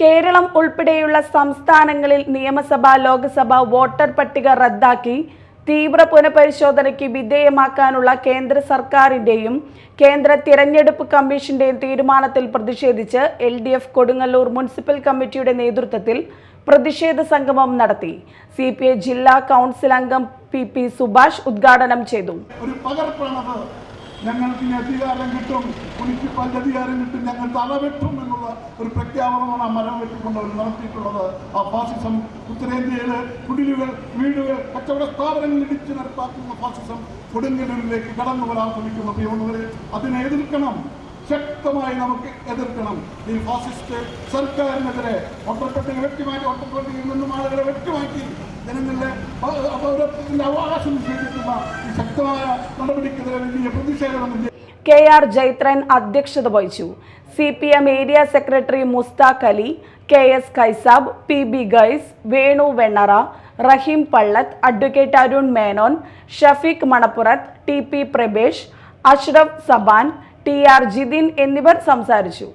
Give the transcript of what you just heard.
കേരളം ഉൾപ്പെടെയുള്ള സംസ്ഥാനങ്ങളിൽ നിയമസഭ ലോക്സഭ വോട്ടർ പട്ടിക റദ്ദാക്കി തീവ്ര പുനഃപരിശോധനയ്ക്ക് വിധേയമാക്കാനുള്ള കേന്ദ്ര സർക്കാരിന്റെയും കേന്ദ്ര തിരഞ്ഞെടുപ്പ് കമ്മീഷന്റെയും തീരുമാനത്തിൽ പ്രതിഷേധിച്ച് L D F Kodungallur municipal കമ്മിറ്റിയുടെ നേതൃത്വത്തിൽ പ്രതിഷേധ സംഗമം നടത്തി. സി പി ഐ ജില്ലാ കൗൺസിൽ അംഗം പി പി സുഭാഷ് ഉദ്ഘാടനം ചെയ്തു. ഞങ്ങൾക്ക് ഇനി അധികാരം കിട്ടും. മുനിസിപ്പൽ അധികാരം കിട്ടും. ഞങ്ങൾ തലവെട്ടും എന്നുള്ള ഒരു പ്രഖ്യാപനമാണ് ആ മരം വെട്ടിക്കൊണ്ട് അവർ നടത്തിയിട്ടുള്ളത്. ആ ഫാസിസം ഉത്തരേന്ത്യയിൽ കുടിലുകൾ വീടുകൾ കച്ചവട സ്ഥാപനങ്ങൾ ഇടിച്ചു നടപ്പാക്കുന്ന ഫാസിസം കൊടുങ്ങല്ലൂരിലേക്ക് കടന്നു വരാൻ ശ്രമിക്കുന്ന. പ്രിയമുള്ളവരെ അതിനെ എതിർക്കണം. ശക്തമായി നമുക്ക് എതിർക്കണം. ഈ ഫാസിസ്റ്റ് സർക്കാരിനെതിരെ ഒട്ടപ്പെട്ടി വെട്ടിമാറ്റി ഒട്ടപ്പട്ടികയിൽ നിന്നും ആളുകളെ വെട്ടിമാറ്റി ജനങ്ങളുടെ പൗരത്വത്തിന്റെ അവകാശം നിഷേധിക്കുന്ന ശക്തമായ നടപടിക്കെതിരെ വലിയ പ്രതിഷേധം ഇന്ത്യ കെ ആർ ജൈത്രൻ അധ്യക്ഷത വഹിച്ചു. C P M area secretary Mustaq Ali K S Khaisab P B guys Venu Vennara Rahim Pallath advocate Arun Menon Shafeeq Manappurath T P Prabhesh Ashraf Saban T R Jithin എന്നിവർ സംസാരിച്ചു.